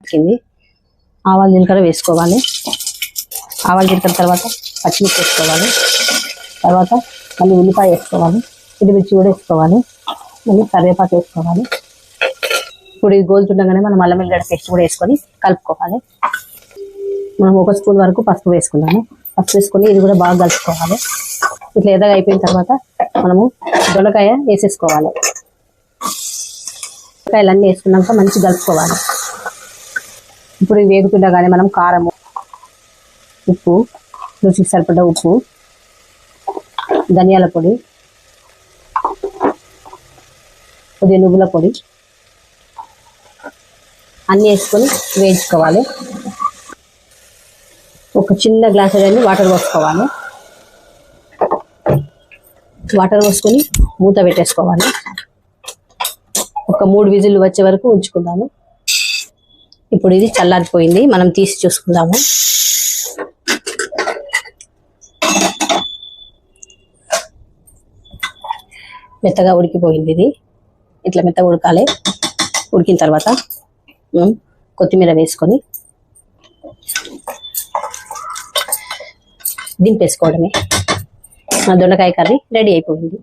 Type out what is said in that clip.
ఉడికింది ఆవాలు జీలకర్ర వేసుకోవాలి. ఆవాలు జీలకర్ర తర్వాత పచ్చిమిర్చి వేసుకోవాలి. తర్వాత మళ్ళీ ఉల్లిపాయ వేసుకోవాలి. మిర్చి కూడా వేసుకోవాలి. మళ్ళీ కరివేపాకు వేసుకోవాలి. ఇప్పుడు ఇది గోలుతుండగానే మనం అల్లం వెల్లిగడ్డ పేస్ట్ కూడా వేసుకొని కలుపుకోవాలి. మనం ఒక స్పూన్ వరకు పసుపు వేసుకున్నాము పసుపు వేసుకొని ఇది కూడా బాగా కలుపుకోవాలి. ఇట్లా ఎదగా అయిపోయిన తర్వాత మనము దొండకాయ వేసేసుకోవాలి. దొండకాయలు అన్నీ వేసుకున్నాక మంచి కలుపుకోవాలి. ఇప్పుడు ఇవి వేగుతుండగానే మనం కారము ఉప్పు రుచికి సరిపడ్డ ఉప్పు ధనియాల పొడి కొద్దిగా నువ్వుల పొడి అన్నీ వేసుకొని వేయించుకోవాలి. ఒక చిన్న గ్లాస్ అనేది వాటర్ పోసుకోవాలి. వాటర్ పోసుకొని మూత పెట్టేసుకోవాలి. ఒక మూడు విజిల్లు వచ్చే వరకు ఉంచుకుందాము. ఇప్పుడు ఇది చల్లారిపోయింది. మనం తీసి చూసుకుందాము. మెత్తగా ఉడికిపోయింది ఇది. ఇట్లా మెత్తగా ఉడకాలి. ఉడికిన తర్వాత మనం కొత్తిమీర వేసుకొని దింపేసుకోవడమే. మన దొండకాయ కర్రీ రెడీ అయిపోయింది.